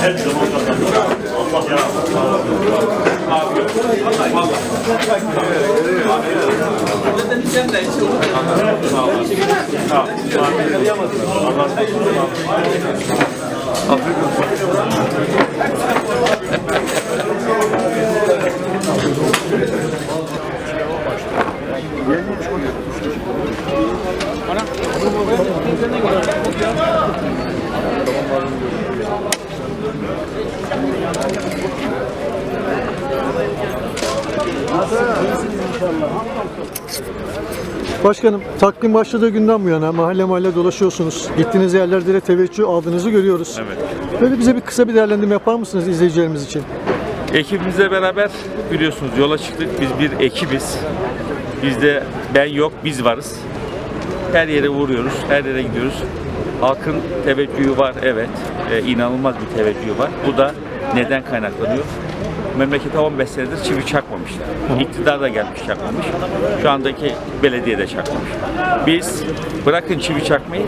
her zaman kazanır. Allah yardımcı olsun. Abi yok. Vallahi vallahi. Zaten içen de hiç olur. Sağ ol. Sağ ol. Allah'a emanet olun. Afrika. Başkanım takvim başladığı günden bu yana mahalle mahalle dolaşıyorsunuz. Gittiğiniz yerlerde de teveccüh aldığınızı görüyoruz. Evet. Böyle bize bir kısa bir değerlendirme yapar mısınız izleyicilerimiz için? Ekibimizle beraber biliyorsunuz yola çıktık. Biz bir ekibiz. Bizde ben yok, biz varız. Her yere vuruyoruz, her yere gidiyoruz. Halkın teveccühü var, evet. Ee, inanılmaz bir teveccühü var. Bu da neden kaynaklanıyor? Memlekete 15 senedir çivi çakmamışlar. İktidar da gelmiş çakmamış. Şu andaki belediye de çakmamış. Biz bırakın çivi çakmayı,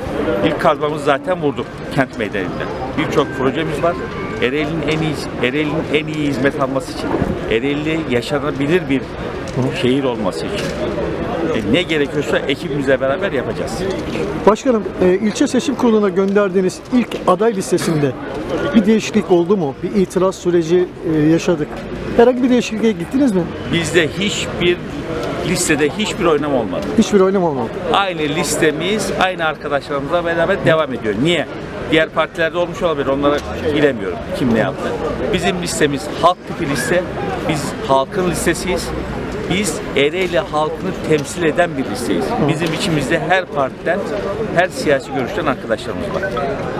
ilk kazmamızı zaten vurduk kent meydanında. Birçok projemiz var. Ereğli'nin en iyi Ereğli'nin en iyi hizmet alması için, Ereğli yaşanabilir bir şehir olması için e, ne gerekiyorsa ekibimizle beraber yapacağız. Başkanım e, ilçe seçim kuruluna gönderdiğiniz ilk aday listesinde bir değişiklik oldu mu? Bir itiraz süreci e, yaşadık. Herhangi bir değişikliğe gittiniz mi? Bizde hiçbir listede hiçbir oynama olmadı. Hiçbir oynama olmadı. Aynı listemiz aynı arkadaşlarımızla beraber devam ediyor. Niye? Diğer partilerde olmuş olabilir. Onları bilemiyorum kim ne yaptı. Bizim listemiz halk tipi liste. Biz halkın listesiyiz. Biz Ereğli halkını temsil eden bir listeyiz. Bizim içimizde her partiden, her siyasi görüşten arkadaşlarımız var.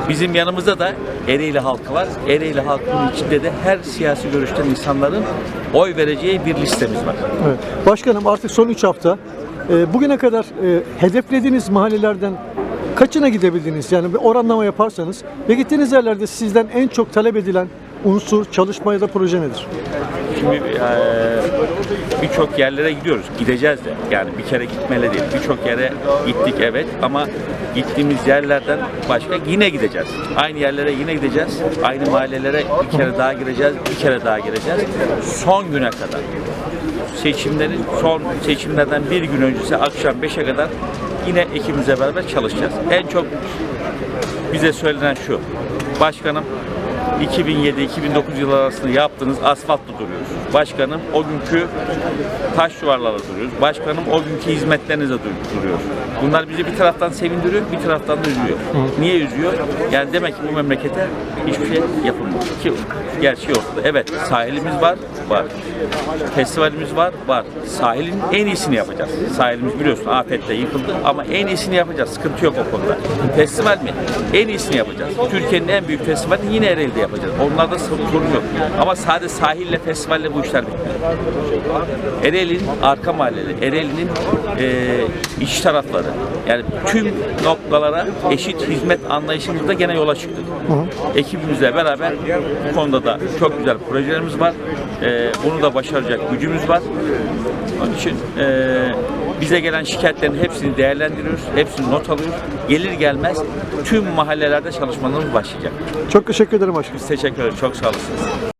Bizim yanımızda da Ereğli halkı var. Ereğli halkının içinde de her siyasi görüşten insanların oy vereceği bir listemiz var. Evet. Başkanım artık son 3 hafta e, bugüne kadar e, hedeflediğiniz mahallelerden kaçına gidebildiniz? Yani bir oranlama yaparsanız ve gittiğiniz yerlerde sizden en çok talep edilen unsur, çalışma ya da proje nedir? Şimdi birçok yerlere gidiyoruz. Gideceğiz de. Yani bir kere gitmeli değil. Birçok yere gittik evet ama gittiğimiz yerlerden başka yine gideceğiz. Aynı yerlere yine gideceğiz. Aynı mahallelere bir kere daha gireceğiz. Bir kere daha gireceğiz. Son güne kadar. Seçimlerin son seçimlerden bir gün öncesi akşam 5'e kadar yine ekibimizle beraber çalışacağız. En çok bize söylenen şu. Başkanım 2007-2009 yılları arasında yaptığınız asfaltla duruyoruz. Başkanım o günkü taş duvarlarla duruyoruz. Başkanım o günkü hizmetlerinize dur- duruyoruz. Bunlar bizi bir taraftan sevindiriyor, bir taraftan da üzüyor. Niye üzüyor? Yani demek ki bu memlekete hiçbir şey yapılmıyor. Ki gerçeği ortada. Evet sahilimiz var, var. Festivalimiz var, var. Sahilin en iyisini yapacağız. Sahilimiz biliyorsun afetle yıkıldı ama en iyisini yapacağız. Sıkıntı yok o konuda. Festival mi? En iyisini yapacağız. Türkiye'nin en büyük festivali yine Ereğli'de yapacağız. Onlarda sorun yok. Ama sadece sahille, festivalle bu işler bitmiyor. Ereğli'nin arka mahalleleri, Ereğli'nin eee iç tarafları. Yani tüm noktalara eşit hizmet anlayışımızda gene yola çıktık. Ekibimizle beraber bu konuda da çok güzel projelerimiz var. Eee, bunu da başaracak gücümüz var. Onun için eee, bize gelen şikayetlerin hepsini değerlendiriyoruz. Hepsini not alıyoruz. Gelir gelmez tüm mahallelerde çalışmalarımız başlayacak. Çok teşekkür ederim başkanım. Biz teşekkür ederiz. Çok sağ olasınız.